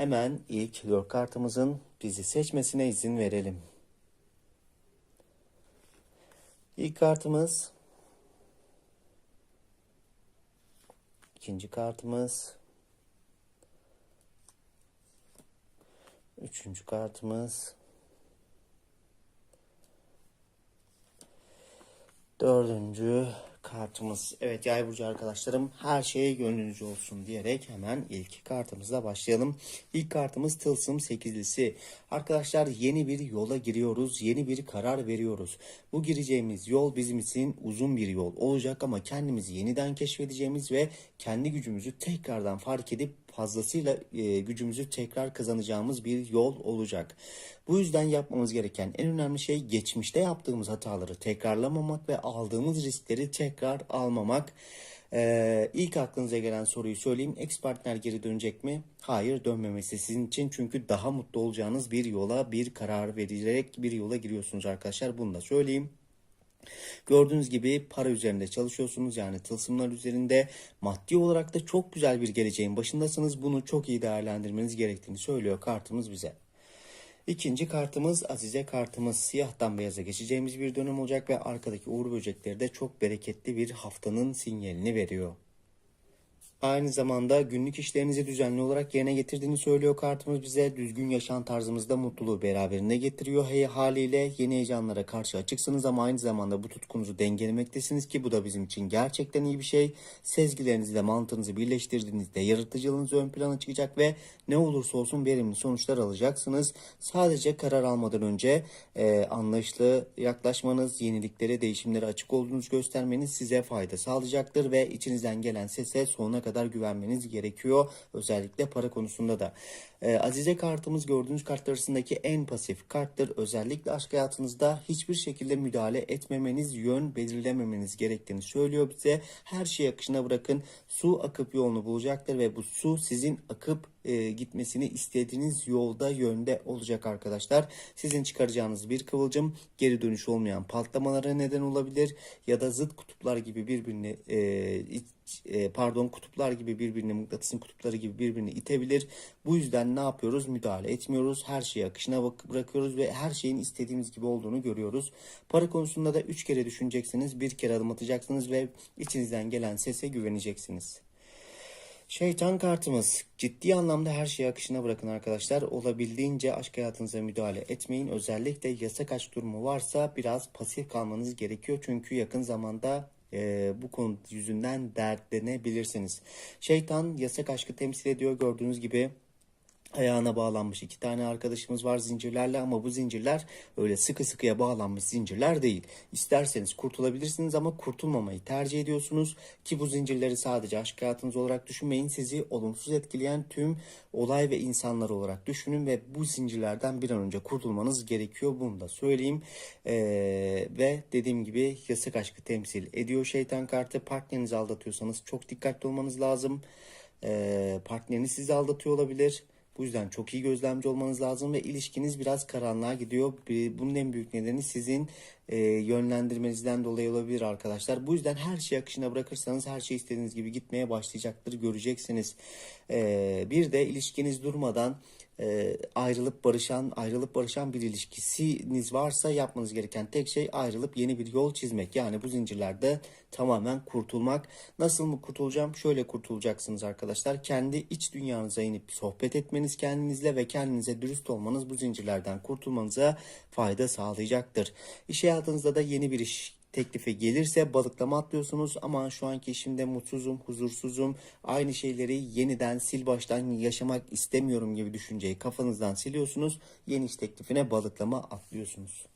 Hemen ilk 4 kartımızın bizi seçmesine izin verelim. İlk kartımız ikinci kartımız üçüncü kartımız Dördüncü kartımız. Evet yay burcu arkadaşlarım her şeye gönlünüzce olsun diyerek hemen ilk kartımızla başlayalım. İlk kartımız Tılsım sekizlisi. Arkadaşlar yeni bir yola giriyoruz. Yeni bir karar veriyoruz. Bu gireceğimiz yol bizim için uzun bir yol olacak ama kendimizi yeniden keşfedeceğimiz ve kendi gücümüzü tekrardan fark edip fazlasıyla e, gücümüzü tekrar kazanacağımız bir yol olacak. Bu yüzden yapmamız gereken en önemli şey geçmişte yaptığımız hataları tekrarlamamak ve aldığımız riskleri tekrar almamak. Ee, ilk aklınıza gelen soruyu söyleyeyim. Ex partner geri dönecek mi? Hayır dönmemesi sizin için çünkü daha mutlu olacağınız bir yola bir karar vererek bir yola giriyorsunuz arkadaşlar. Bunu da söyleyeyim. Gördüğünüz gibi para üzerinde çalışıyorsunuz yani tılsımlar üzerinde maddi olarak da çok güzel bir geleceğin başındasınız. Bunu çok iyi değerlendirmeniz gerektiğini söylüyor kartımız bize. İkinci kartımız Azize kartımız siyahtan beyaza geçeceğimiz bir dönem olacak ve arkadaki uğur böcekleri de çok bereketli bir haftanın sinyalini veriyor. Aynı zamanda günlük işlerinizi düzenli olarak yerine getirdiğini söylüyor kartımız bize. Düzgün yaşam tarzımızda mutluluğu beraberinde getiriyor. Hey, haliyle yeni heyecanlara karşı açıksınız ama aynı zamanda bu tutkunuzu dengelemektesiniz ki bu da bizim için gerçekten iyi bir şey. Sezgilerinizle mantığınızı birleştirdiğinizde yaratıcılığınız ön plana çıkacak ve ne olursa olsun verimli sonuçlar alacaksınız. Sadece karar almadan önce e, anlayışlı yaklaşmanız, yeniliklere, değişimlere açık olduğunuzu göstermeniz size fayda sağlayacaktır ve içinizden gelen sese sonuna kadar güvenmeniz gerekiyor. Özellikle para konusunda da. Ee, Azize kartımız gördüğünüz kartlar arasındaki en pasif karttır. Özellikle aşk hayatınızda hiçbir şekilde müdahale etmemeniz, yön belirlememeniz gerektiğini söylüyor bize. Her şeyi akışına bırakın. Su akıp yolunu bulacaktır ve bu su sizin akıp e, gitmesini istediğiniz yolda yönde olacak arkadaşlar. Sizin çıkaracağınız bir kıvılcım geri dönüş olmayan patlamalara neden olabilir ya da zıt kutuplar gibi birbirini e, iç- e, pardon kutuplar gibi birbirini mıknatısın kutupları gibi birbirini itebilir. Bu yüzden ne yapıyoruz? Müdahale etmiyoruz. Her şeyi akışına bırakıyoruz ve her şeyin istediğimiz gibi olduğunu görüyoruz. Para konusunda da 3 kere düşüneceksiniz. Bir kere adım atacaksınız ve içinizden gelen sese güveneceksiniz. Şeytan kartımız. Ciddi anlamda her şeyi akışına bırakın arkadaşlar. Olabildiğince aşk hayatınıza müdahale etmeyin. Özellikle yasak aşk durumu varsa biraz pasif kalmanız gerekiyor. Çünkü yakın zamanda e, bu konu yüzünden dertlenebilirsiniz. Şeytan yasak aşkı temsil ediyor. Gördüğünüz gibi ayağına bağlanmış iki tane arkadaşımız var zincirlerle ama bu zincirler öyle sıkı sıkıya bağlanmış zincirler değil. İsterseniz kurtulabilirsiniz ama kurtulmamayı tercih ediyorsunuz ki bu zincirleri sadece aşk hayatınız olarak düşünmeyin. Sizi olumsuz etkileyen tüm olay ve insanlar olarak düşünün ve bu zincirlerden bir an önce kurtulmanız gerekiyor. Bunu da söyleyeyim. Ee, ve dediğim gibi yasak aşkı temsil ediyor şeytan kartı. Partnerinizi aldatıyorsanız çok dikkatli olmanız lazım. Ee, partneriniz sizi aldatıyor olabilir. Bu yüzden çok iyi gözlemci olmanız lazım ve ilişkiniz biraz karanlığa gidiyor. Bunun en büyük nedeni sizin e, yönlendirmenizden dolayı olabilir arkadaşlar. Bu yüzden her şeyi akışına bırakırsanız her şey istediğiniz gibi gitmeye başlayacaktır göreceksiniz. E, bir de ilişkiniz durmadan e, ayrılıp barışan ayrılıp barışan bir ilişkisiniz varsa yapmanız gereken tek şey ayrılıp yeni bir yol çizmek. Yani bu zincirlerde tamamen kurtulmak. Nasıl mı kurtulacağım? Şöyle kurtulacaksınız arkadaşlar. Kendi iç dünyanıza inip sohbet etmeniz kendinizle ve kendinize dürüst olmanız bu zincirlerden kurtulmanıza fayda sağlayacaktır. İş hayatınızda da yeni bir iş teklifi gelirse balıklama atlıyorsunuz ama şu anki işimde mutsuzum, huzursuzum, aynı şeyleri yeniden sil baştan yaşamak istemiyorum gibi düşünceyi kafanızdan siliyorsunuz. Yeni iş teklifine balıklama atlıyorsunuz.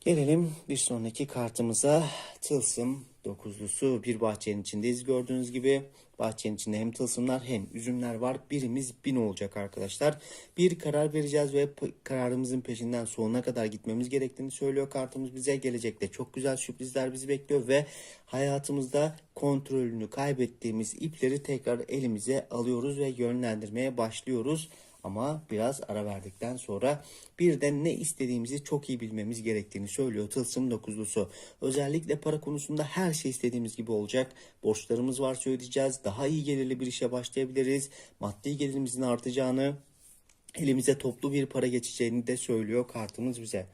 Gelelim bir sonraki kartımıza. Tılsım dokuzlusu bir bahçenin içindeyiz gördüğünüz gibi. Bahçenin içinde hem tılsımlar hem üzümler var. Birimiz bin olacak arkadaşlar. Bir karar vereceğiz ve kararımızın peşinden sonuna kadar gitmemiz gerektiğini söylüyor kartımız bize. Gelecekte çok güzel sürprizler bizi bekliyor ve hayatımızda kontrolünü kaybettiğimiz ipleri tekrar elimize alıyoruz ve yönlendirmeye başlıyoruz. Ama biraz ara verdikten sonra birden ne istediğimizi çok iyi bilmemiz gerektiğini söylüyor Tılsım dokuzlusu. Özellikle para konusunda her şey istediğimiz gibi olacak. Borçlarımız var söyleyeceğiz. Daha iyi gelirli bir işe başlayabiliriz. Maddi gelirimizin artacağını, elimize toplu bir para geçeceğini de söylüyor kartımız bize.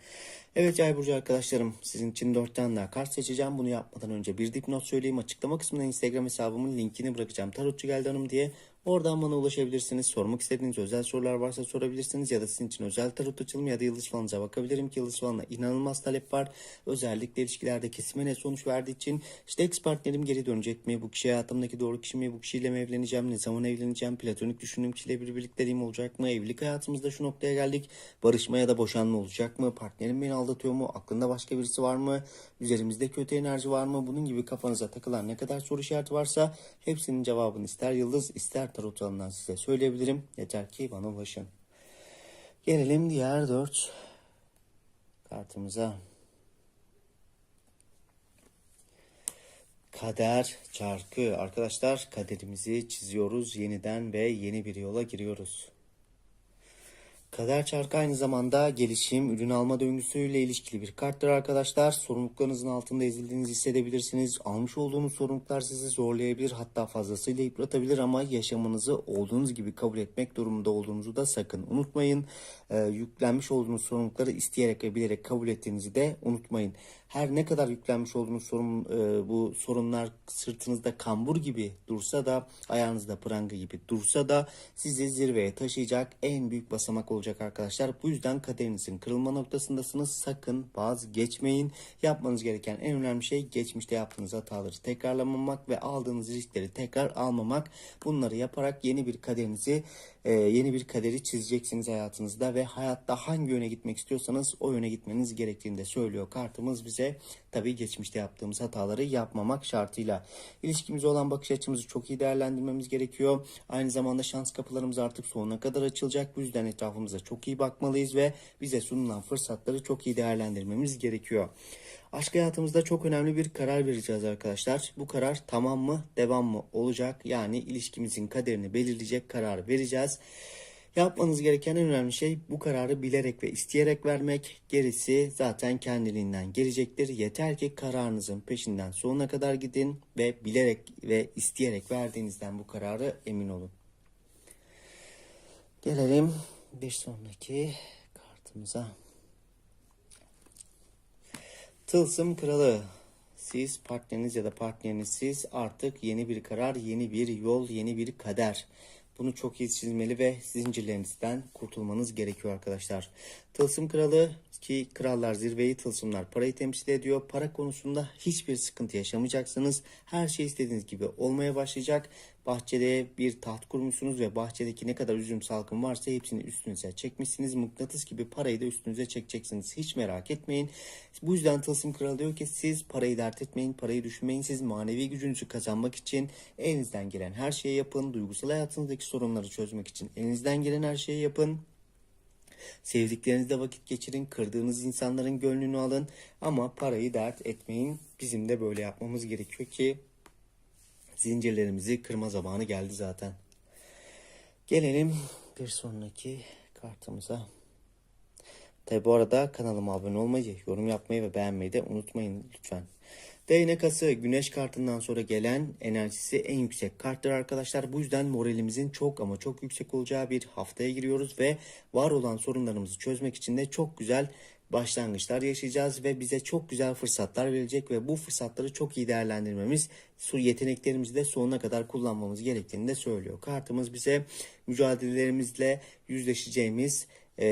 Evet Yay Burcu arkadaşlarım sizin için 4 tane daha kart seçeceğim. Bunu yapmadan önce bir dipnot söyleyeyim. Açıklama kısmına Instagram hesabımın linkini bırakacağım. Tarotçu Geldi Hanım diye. Oradan bana ulaşabilirsiniz. Sormak istediğiniz özel sorular varsa sorabilirsiniz. Ya da sizin için özel tarot açılımı ya da yıldız falanıza bakabilirim ki yıldız falanına inanılmaz talep var. Özellikle ilişkilerde kesime net sonuç verdiği için işte ex partnerim geri dönecek mi? Bu kişi hayatımdaki doğru kişi mi? Bu kişiyle mi evleneceğim? Ne zaman evleneceğim? Platonik düşündüğüm kişiyle bir birlikteliğim olacak mı? Evlilik hayatımızda şu noktaya geldik. Barışma ya da boşanma olacak mı? Partnerim beni aldatıyor mu? Aklında başka birisi var mı? Üzerimizde kötü enerji var mı? Bunun gibi kafanıza takılan ne kadar soru işareti varsa hepsinin cevabını ister yıldız ister tarot alanından size söyleyebilirim. Yeter ki bana ulaşın. Gelelim diğer dört kartımıza. Kader çarkı. Arkadaşlar kaderimizi çiziyoruz yeniden ve yeni bir yola giriyoruz. Kader çarkı aynı zamanda gelişim, ürün alma döngüsüyle ilişkili bir karttır arkadaşlar. Sorumluluklarınızın altında ezildiğinizi hissedebilirsiniz. Almış olduğunuz sorumluluklar sizi zorlayabilir hatta fazlasıyla yıpratabilir ama yaşamınızı olduğunuz gibi kabul etmek durumunda olduğunuzu da sakın unutmayın. Ee, yüklenmiş olduğunuz sorumlulukları isteyerek ve bilerek kabul ettiğinizi de unutmayın. Her ne kadar yüklenmiş olduğunuz sorun, e, bu sorunlar sırtınızda kambur gibi dursa da ayağınızda pranga gibi dursa da sizi zirveye taşıyacak en büyük basamak olacak arkadaşlar. Bu yüzden kaderinizin kırılma noktasındasınız. Sakın vazgeçmeyin. Yapmanız gereken en önemli şey geçmişte yaptığınız hataları tekrarlamamak ve aldığınız riskleri tekrar almamak. Bunları yaparak yeni bir kaderinizi e, yeni bir kaderi çizeceksiniz hayatınızda ve hayatta hangi yöne gitmek istiyorsanız o yöne gitmeniz gerektiğini de söylüyor kartımız bize. Tabii geçmişte yaptığımız hataları yapmamak şartıyla. İlişkimize olan bakış açımızı çok iyi değerlendirmemiz gerekiyor. Aynı zamanda şans kapılarımız artık sonuna kadar açılacak. Bu yüzden etrafımıza çok iyi bakmalıyız ve bize sunulan fırsatları çok iyi değerlendirmemiz gerekiyor. Aşk hayatımızda çok önemli bir karar vereceğiz arkadaşlar. Bu karar tamam mı, devam mı olacak? Yani ilişkimizin kaderini belirleyecek karar vereceğiz. Yapmanız gereken en önemli şey bu kararı bilerek ve isteyerek vermek. Gerisi zaten kendiliğinden gelecektir. Yeter ki kararınızın peşinden sonuna kadar gidin ve bilerek ve isteyerek verdiğinizden bu kararı emin olun. Gelelim bir sonraki kartımıza. Tılsım Kralı. Siz partneriniz ya da partneriniz siz artık yeni bir karar, yeni bir yol, yeni bir kader. Bunu çok iyi çizmeli ve zincirlerinizden kurtulmanız gerekiyor arkadaşlar. Tılsım Kralı ki krallar zirveyi tılsımlar parayı temsil ediyor. Para konusunda hiçbir sıkıntı yaşamayacaksınız. Her şey istediğiniz gibi olmaya başlayacak. Bahçede bir taht kurmuşsunuz ve bahçedeki ne kadar üzüm salkım varsa hepsini üstünüze çekmişsiniz. Mıknatıs gibi parayı da üstünüze çekeceksiniz. Hiç merak etmeyin. Bu yüzden Tılsım Kralı diyor ki siz parayı dert etmeyin, parayı düşünmeyin. Siz manevi gücünüzü kazanmak için elinizden gelen her şeyi yapın. Duygusal hayatınızdaki sorunları çözmek için elinizden gelen her şeyi yapın. Sevdiklerinizle vakit geçirin, kırdığınız insanların gönlünü alın ama parayı dert etmeyin. Bizim de böyle yapmamız gerekiyor ki zincirlerimizi kırma zamanı geldi zaten. Gelelim bir sonraki kartımıza. Tabi bu arada kanalıma abone olmayı, yorum yapmayı ve beğenmeyi de unutmayın lütfen. Değnek güneş kartından sonra gelen enerjisi en yüksek karttır arkadaşlar. Bu yüzden moralimizin çok ama çok yüksek olacağı bir haftaya giriyoruz ve var olan sorunlarımızı çözmek için de çok güzel başlangıçlar yaşayacağız ve bize çok güzel fırsatlar verecek ve bu fırsatları çok iyi değerlendirmemiz, su yeteneklerimizi de sonuna kadar kullanmamız gerektiğini de söylüyor. Kartımız bize mücadelelerimizle yüzleşeceğimiz e,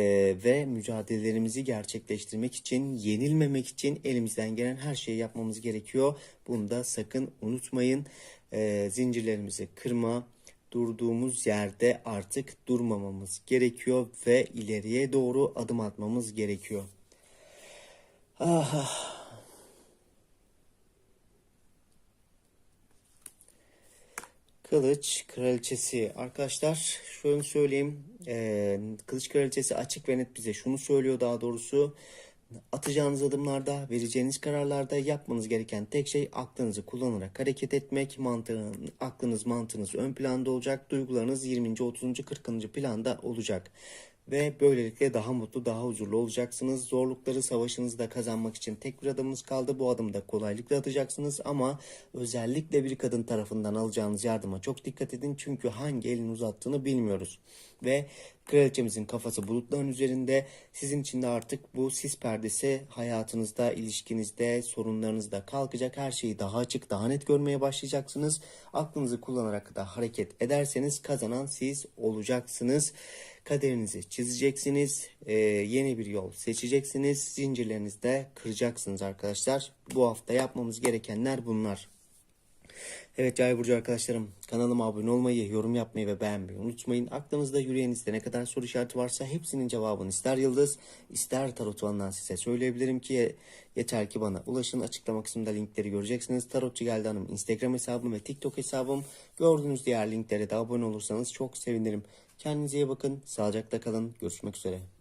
ve mücadelelerimizi gerçekleştirmek için, yenilmemek için elimizden gelen her şeyi yapmamız gerekiyor. Bunu da sakın unutmayın. E, zincirlerimizi kırma, durduğumuz yerde artık durmamamız gerekiyor ve ileriye doğru adım atmamız gerekiyor. Ah. Kılıç Kraliçesi. Arkadaşlar şöyle söyleyeyim. Ee, Kılıç Kraliçesi açık ve net bize şunu söylüyor daha doğrusu. Atacağınız adımlarda, vereceğiniz kararlarda yapmanız gereken tek şey aklınızı kullanarak hareket etmek. Mantığın, aklınız, mantığınız ön planda olacak. Duygularınız 20. 30. 40. planda olacak. Ve böylelikle daha mutlu, daha huzurlu olacaksınız. Zorlukları savaşınızda kazanmak için tek bir adımınız kaldı. Bu adımda kolaylıkla atacaksınız ama özellikle bir kadın tarafından alacağınız yardıma çok dikkat edin. Çünkü hangi elin uzattığını bilmiyoruz. Ve kraliçemizin kafası bulutların üzerinde. Sizin için de artık bu sis perdesi hayatınızda, ilişkinizde, sorunlarınızda kalkacak. Her şeyi daha açık, daha net görmeye başlayacaksınız. Aklınızı kullanarak da hareket ederseniz kazanan siz olacaksınız. Kaderinizi çizeceksiniz. Ee, yeni bir yol seçeceksiniz. Zincirlerinizi de kıracaksınız arkadaşlar. Bu hafta yapmamız gerekenler bunlar. Evet Yay Burcu arkadaşlarım kanalıma abone olmayı, yorum yapmayı ve beğenmeyi unutmayın. Aklınızda yüreğinizde ne kadar soru işareti varsa hepsinin cevabını ister Yıldız ister Tarot One'dan size söyleyebilirim ki yeter ki bana ulaşın. Açıklama kısmında linkleri göreceksiniz. Tarotçu Geldi Hanım Instagram hesabım ve TikTok hesabım. Gördüğünüz diğer linklere de abone olursanız çok sevinirim. Kendinize iyi bakın. Sağlıcakla kalın. Görüşmek üzere.